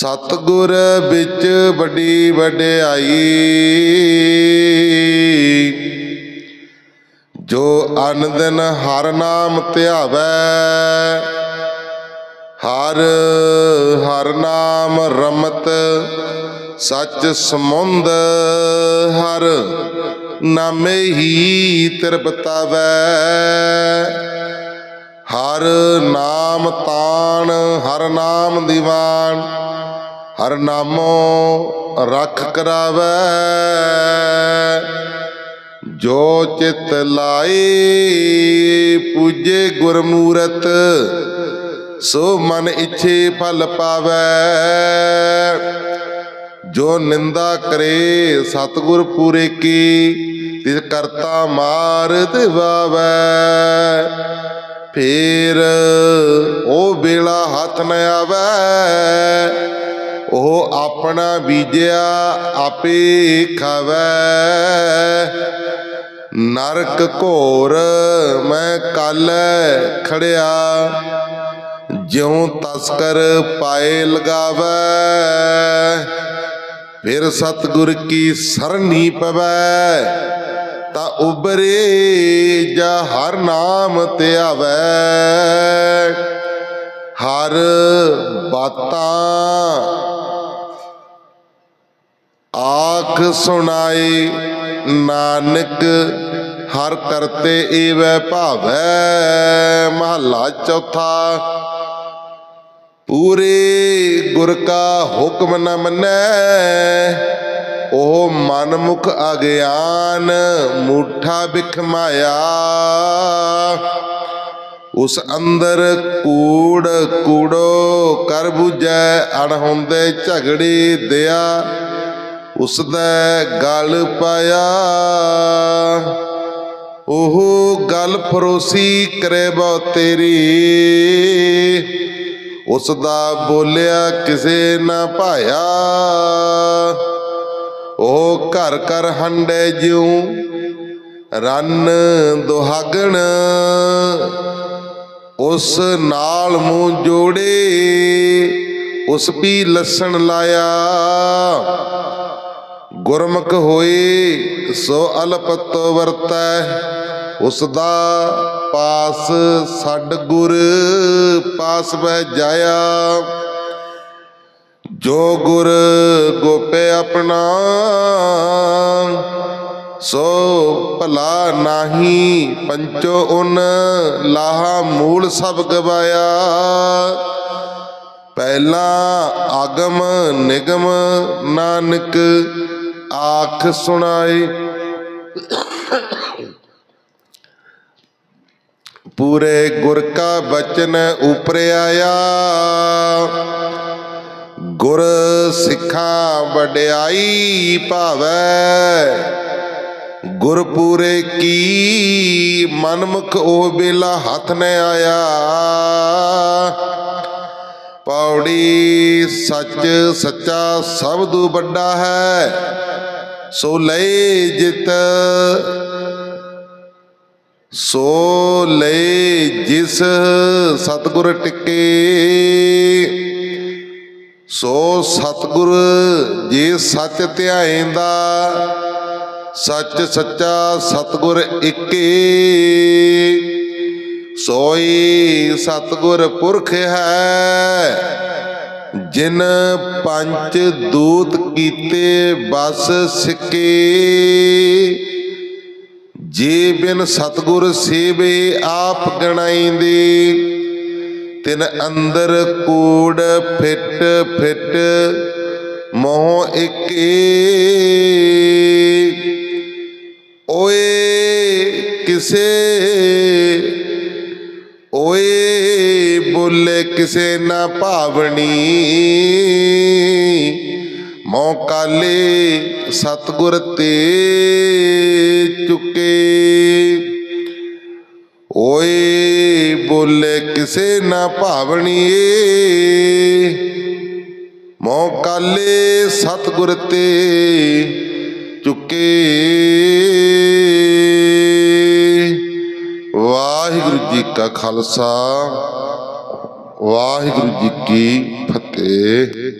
ਸਤਗੁਰ ਵਿੱਚ ਵੱਡੀ ਵਡਿਆਈ। ਜੋ ਅਨ ਹਰ ਨਾਮ ਧਿਆਵੈ, ਹਰ ਹਰ ਨਾਮ ਰਮਤ, ਸੱਚ ਸਮੁੰਦ ਹਰ ਨਾਮੇ ਹੀ ਤਿਰਪਤਾਵੈ। ਹਰ ਨਾਮ ਤਾਣ, ਹਰ ਨਾਮ ਦੀਵਾਨ ਹਰ ਨਾਮੋ ਰਖ ਕਰਾਵੈ। ਜੋ ਚਿਤ ਲਾਈ ਪੂਜੇ ਗੁਰਮੂਰਤ, ਸੋ ਮਨ ਇੱਛੇ ਫਲ ਪਾਵੈ। ਜੋ ਨਿੰਦਾ ਕਰੇ ਸਤਿਗੁਰ ਪੂਰੇ ਕੀ, ਤਿਸ ਕਰਤਾ ਮਾਰ ਦਿਵਾਵੈ। ਫੇਰ ਉਹ ਵੇਲਾ ਹੱਥ ਨ ਆਵੈ। ਉਹ ਆਪਣਾ ਬੀਜਿਆ ਆਪੇ ਖਾਵੈ। ਨਰਕ ਘੋਰ ਮੈਂ ਕੱਲ ਖੜਿਆ, ਜਿਉ ਤਸਕਰ ਪਾਏ ਲਗਾਵੈ। ਫਿਰ ਸਤਿਗੁਰ ਕੀ ਸਰਨੀ ਪਵੈ, ਤਾਂ ਉਬਰੇ ਜਾ ਹਰ ਨਾਮ ਤੇ ਧਿਆਵੈ ਹਰ ਬਾਤਾਂ ਆਖ ਸੁਣਾਏ ਨਾਨਕ ਹਰ ਕਰਤੇ ਏਵੈ ਭਾਵੈ, ਮਹਲਾ ਚੌਥਾ। ਪੂਰੇ ਗੁਰ ਕਾ ਹੁਕਮ ਨ ਮੰਨੈ, ਉਹ ਮਨਮੁਖ ਅਗਿਆਨ ਮੂਠਾ ਬਿਖਮਾਇਆ ਉਸ ਅੰਦਰ ਕੂੜ ਕੂੜੋ ਕਰ ਬੁਝੈ ਅਣਹੁੰਦੇ ਝਗੜੇ ਦਿਆ। ਉਸ ਦਾ ਗਲ ਪਾਇਆ। ਉਹ ਗਲ ਫਰੋਸੀ ਕਰੇ ਬਹੁ ਤੇਰੀ। ਉਸ ਦਾ ਬੋਲਿਆ, ਕਿਸੇ ਨਾ ਭਾਇਆ। ਉਹ ਘਰ ਘਰ ਹੰਡੇ ਜਿਉ ਰੰਨ ਦੁਹਾਗਣ। ਉਸ ਨਾਲ ਮੂੰਹ ਜੋੜੇ, ਉਸ ਵੀ ਲਸਣ ਲਾਇਆ। ਗੁਰਮੁਖ ਹੋਏ ਸੋ ਅਲਪਤ ਵਰਤੈ ਉਸ ਦਾ ਪਾਸ ਛੱਡ ਗੁਰ ਪਾਸ ਬਹਿ ਜਾਇਆ। ਜੋ ਗੁਰ ਗੋਪੇ ਆਪਣਾ, ਸੋ ਭਲਾ ਨਾਹੀ ਪੰਚੋ ਉਨ, ਲਾਹਾ ਮੂਲ ਸਭ ਗਵਾਇਆ। ਪਹਿਲਾ ਆਗਮ ਨਿਗਮ ਨਾਨਕ ਆਖ ਸੁਣਾਏ ਪੂਰੇ ਗੁਰ ਕਾ ਬਚਨ ਉਪਰ ਆਇਆ। ਗੁਰ ਸਿੱਖਾਂ ਵਡਿਆਈ ਭਾਵੈ। ਗੁਰ ਪੂਰੇ ਕੀ ਮਨਮੁਖ ਉਹ ਬੇਲਾ ਹੱਥ ਨ ਆਇਆ। ਪੌੜੀ ਸੱਚ ਸੱਚਾ ਸਭ ਤੋਂ ਵੱਡਾ ਹੈ। ਸੋ ਲੈ ਜਿਤ, ਸੋ ਲਏ ਜਿਸ ਸਤਗੁਰ ਟਿਕੇ, ਸੋ ਸਤਗੁਰ ਜੇ ਸੱਚ ਧਿਆਏਂਦਾ, ਸੱਚ ਸੱਚਾ ਸਤਗੁਰ ਇੱਕੇ। ਸੋਈ ਸਤਗੁਰ ਪੁਰਖ ਹੈ ਜਿਨ ਪੰਜ ਦੂਤ ਕੀਤੇ, ਬਸ ਸਿੱਕੇ। ਜੇ ਬਿਨ ਸਤਗੁਰ ਸੇਵੇ ਆਪ ਗਣਾਈਂਦੇ, ਤਿਨ ਅੰਦਰ ਕੂੜ ਫਿੱਟ ਫਿੱਟ, ਮੋਹ ਇੱਕੇ। ਓਏ, ਕਿਸੇ ਓਏ ਬੋਲੇ ਕਿਸੇ ਨਾ ਭਾਵਣੀ ਮੌ ਕਾਲੇ ਸਤਗੁਰ ਤੇ ਚੁਕੇ। ਓਏ ਬੋਲੇ ਕਿਸੇ ਨਾ ਭਾਵਣੀ ਮੌ ਕਾਲੇ ਸਤਗੁਰ ਤੇ ਚੁਕੇ। ਵਾਹਿਗੁਰੂ ਜੀ ਕਾ ਖਾਲਸਾ। ਵਾਹਿਗੁਰੂ ਜੀ ਕੀ ਫਤਿਹ।